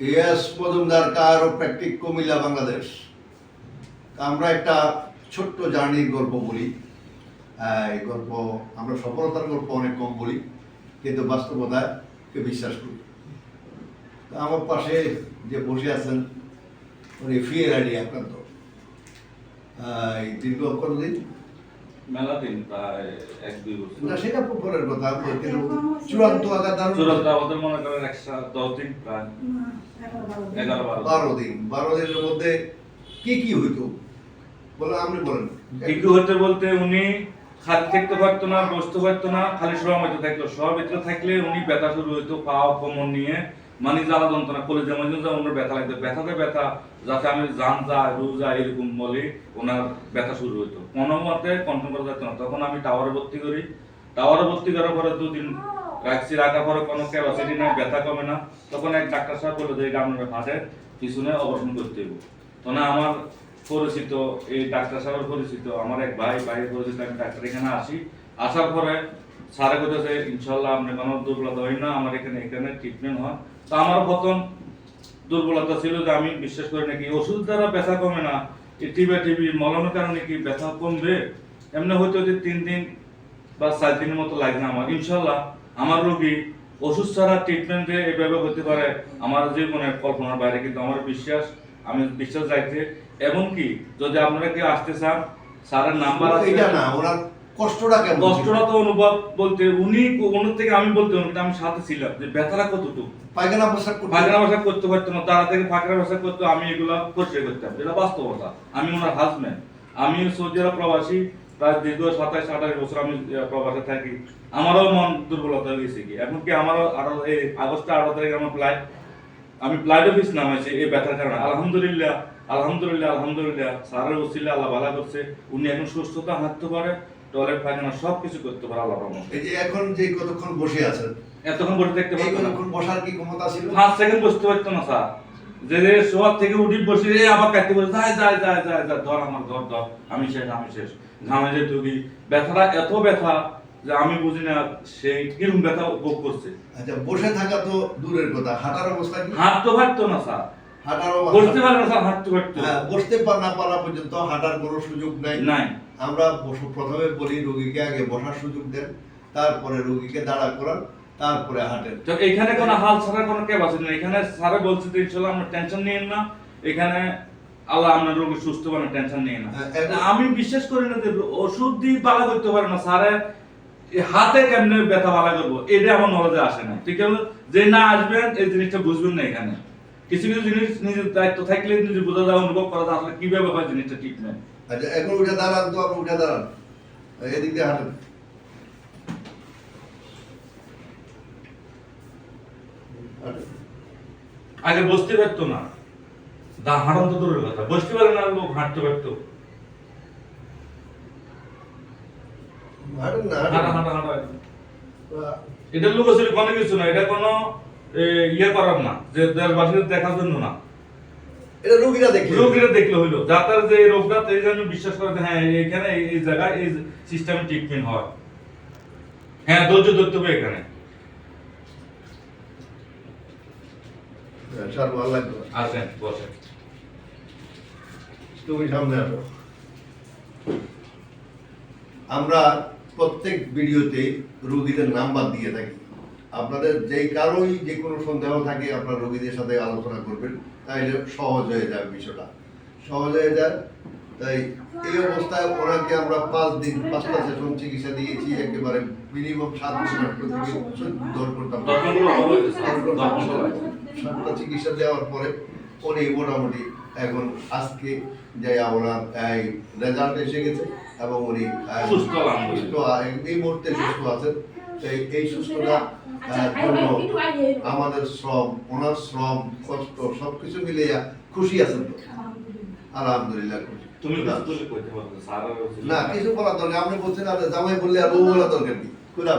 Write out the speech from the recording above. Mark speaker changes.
Speaker 1: S Majumdar chiropractic Comilla, Bangladesh. আমরা একটা ছোট্ট জার্নির গল্প বলি। এই গল্প আমরা সফলতার গল্প অনেক কম বলি, কিন্তু বাস্তবতায় কে বিশ্বাস করি। আমার পাশে যে বসে আছেন, উনি ফিয়ের আইডি আক্রান্ত। এই দীর্ঘ কতদিন
Speaker 2: মেলা দিন প্রায় এক দুই বছর।
Speaker 1: না সেটা পরের কথা কিন্তু চূড়ান্ত আঘাত দারুণ
Speaker 2: চূড়ান্ত আমাদের মনে করেন একশো দশ দিন প্রায়। এগারো বারো
Speaker 1: বারো দিন। বারো দিনের মধ্যে কি কি হইতো? বলে আপনি বলেন।
Speaker 2: হতে বলতে উনি খাদ থাকতে পারতো না বসতে পারতো না খালি মতো থাকতো। ভিতরে থাকলে উনি ব্যথা শুরু হইতো পা কোমর নিয়ে। মানে জ্বালা যন্ত্রণা করে যেমন ওনার ব্যথা লাগতো ব্যথাতে ব্যথা, যাতে আমি জান যায় রু যায় এরকম বলে ওনার ব্যথা শুরু হইতো। কোনো মতে কন্ট্রোল করা যেত না। তখন আমি টাওয়ারে ভর্তি করি। টাওয়ারে ভর্তি করার পরে দুদিন রাখছি। রাখার পরে কোনো ক্যাপাসিটি নাই, ব্যথা কমে না। তখন এক ডাক্তার সাহেব বলে যে, এটা আপনার হাটের পিছনে অপারেশন করতে হবে তখন আমার পরিচিত, এই ডাক্তার সাহেবের পরিচিত, আমার এক ভাই, ভাইয়ের পরিচিত, আমি ডাক্তার এখানে আসি। আসার পরে স্যারে বলতেছে ইনশাল্লাহ আপনি কোনো দুর্বলতা হয় না। আমার এখানে এখানে ট্রিটমেন্ট হয়। তো আমার প্রথম দুর্বলতা ছিল যে আমি বিশ্বাস করি নাকি ওষুধ দ্বারা ব্যথা কমে না এই টিবে টিবি মলমের কারণে কি ব্যথা কমবে? এমনি হয়তো যে তিন দিন বা চার দিনের মতো লাগে না আমার। ইনশাল্লাহ আমার রোগী ওষুধ ছাড়া ট্রিটমেন্টে এভাবে হতে পারে আমার জীবনের কল্পনার বাইরে কিন্তু আমার বিশ্বাস আমি বিশ্বাস যাইতে এবং কি যদি আপনারা কেউ আসতে চান স্যারের নাম্বার আছে।
Speaker 1: না ওনার কষ্টটা কেমন?
Speaker 2: কষ্টটা তো অনুভব বলতে উনি ওনার থেকে আমি বলতে আমি সাথে ছিলাম যে ব্যথাটা কতটুকু?
Speaker 1: পায়খানা করতে
Speaker 2: ফাঁকরা ভাষা করতে পারতো না, তারা থেকে ফাঁকরা ভাষা করতো, আমি এগুলা পরিচয় করতাম। যেটা বাস্তবতা। আমি ওনার হাজব্যান্ড আমি সৌদি আরব প্রবাসী, প্রায় দীর্ঘ সাতাইশ, আঠাশ বছর আমি প্রবাসে থাকি। আমারও মন দুর্বলতা হয়ে কি? এমনকি আমারও আরও এই আগস্টে আঠারো তারিখে আমার ফ্লাইট আমি ফ্লাইট অফিস নামাইছি এই ব্যথার কারণে। আলহামদুলিল্লাহ আলহামদুলিল্লাহ আলহামদুলিল্লাহ। স্যারের ওসিল্লা আল্লাহ ভালো করছে। উনি এখন সুস্থতা হাঁটতে পারে টয়লেট পায়খানা সব কিছু করতে পারে আল্লাহ রহমতে।
Speaker 1: এই যে এখন যে কতক্ষণ বসে আছেন?
Speaker 2: এতক্ষণ বসে
Speaker 1: এই
Speaker 2: পারতো না।
Speaker 1: কতক্ষণ বসার কি ক্ষমতা ছিল?
Speaker 2: পাঁচ সেকেন্ড বসতে পারতো না স্যার। যে যে শোয়ার থেকে উঠি বসে এ আবার কাটতে বসে যায় যায় যায় যায় যায় ধর আমার ধর ধর আমি শেষ আমি শেষ। ঘামে যে ঢুকি। ব্যথাটা এত ব্যথা যে আমি বুঝি না সেই কিরম ব্যথা উপভোগ করছে।
Speaker 1: আচ্ছা বসে থাকা তো দূরের কথা। হাঁটার অবস্থা কি?
Speaker 2: হাঁটতে পারতো না স্যার।
Speaker 1: হাঁটার
Speaker 2: বসতে পারে না হাঁটতে পারতো
Speaker 1: হ্যাঁ, বসতে পার না পারা পর্যন্ত হাঁটার কোনো সুযোগ নাই।
Speaker 2: নাই।
Speaker 1: আমরা প্রথমে বলি রোগীকে আগে বসার সুযোগ দেন তারপরে রোগীকে দাঁড়া করান তারপরে হাঁটেন।
Speaker 2: তো এখানে কোনো হাল ছাড়ার কোনো ক্যাপ আছে না এখানে স্যারে বলছে যে আপনার টেনশন নিয়েন না। এখানে আল্লাহ আপনার রোগী সুস্থ বানা টেনশন নিয়ে না।
Speaker 1: হ্যাঁ,
Speaker 2: আমি বিশ্বাস করি না যে ওষুধ দিয়ে বালা করতে পারে না। স্যারে হাতে কেমনে ব্যথা বালা করব? এটা আমার নলেজে আসে না। ঠিক আছে? যে না আসবেন এই জিনিসটা বুঝবেন না এখানে। কিছু কিছু জিনিস নিজের দায়িত্ব থাকলে নিজে বোঝা যায় অনুভব করা যায় আসলে কীভাবে হয় জিনিসটা ট্রিটমেন্ট
Speaker 1: আচ্ছা এখন উঠে দাঁড়ান তো আপনি উঠে দাঁড়ান। এদিক দিয়ে হাঁটেন।
Speaker 2: আগে বসতে পারতো না। দা হাঁটান তো দূরের কথা। বসতে পারে না লোক হাঁটতে পারতো।
Speaker 1: হাঁটেন না
Speaker 2: হাঁটা হাঁটা হাঁটা এটা লুকোচুরি কোনো কিছু না এটা কোনো ইয়ে করার না যে দেশবাসীর দেখার জন্য না।
Speaker 1: এটা রোগীরা দেখে।
Speaker 2: রোগীরা দেখলে হইল। যাতার যে রোগটা এই জন্য বিশ্বাস করে হ্যাঁ এখানে এই- জায়গায় এই সিস্টেমে ট্রিটমেন্ট হয়। হ্যাঁ ধৈর্য ধরতে হবে এখানে।
Speaker 1: স্যার ভালো লাগবে
Speaker 2: আসেন বসেন।
Speaker 1: তুমি সামনে আসো। আমরা প্রত্যেক ভিডিওতে রোগীদের নাম্বার দিয়ে থাকি। আপনাদের যেই কারোই যে কোনো সন্দেহ থাকে আপনার রোগীদের সাথে আলোচনা করবেন। তাইলে সহজ হয়ে যাবে বিষয়টা। সহজ হয়ে যায়। তাই এই অবস্থায় ওনাকে আমরা পাঁচ দিন পাঁচটা সেশন চিকিৎসা দিয়েছি একেবারে মিনিমাম সাত দর করতাম। সাতটা চিকিৎসা দেওয়ার পরে উনি মোটামুটি এখন আজকে যে ওনার এই রেজাল্ট এসে গেছে এবং উনি
Speaker 2: সুস্থ
Speaker 1: সুস্থ এই মুহূর্তে সুস্থ আছেন। এই এই সুস্থতা জন্য আমাদের শ্রম ওনার শ্রম কষ্ট সবকিছু মিলিয়ে খুশি আছেন তো? আলহামদুলিল্লাহ। খুশি।
Speaker 2: তুমি
Speaker 1: না কিছু বলার দরকার আপনি বলছেন আর জামাই বললে আর বউ বলার দরকার নেই। খুদা।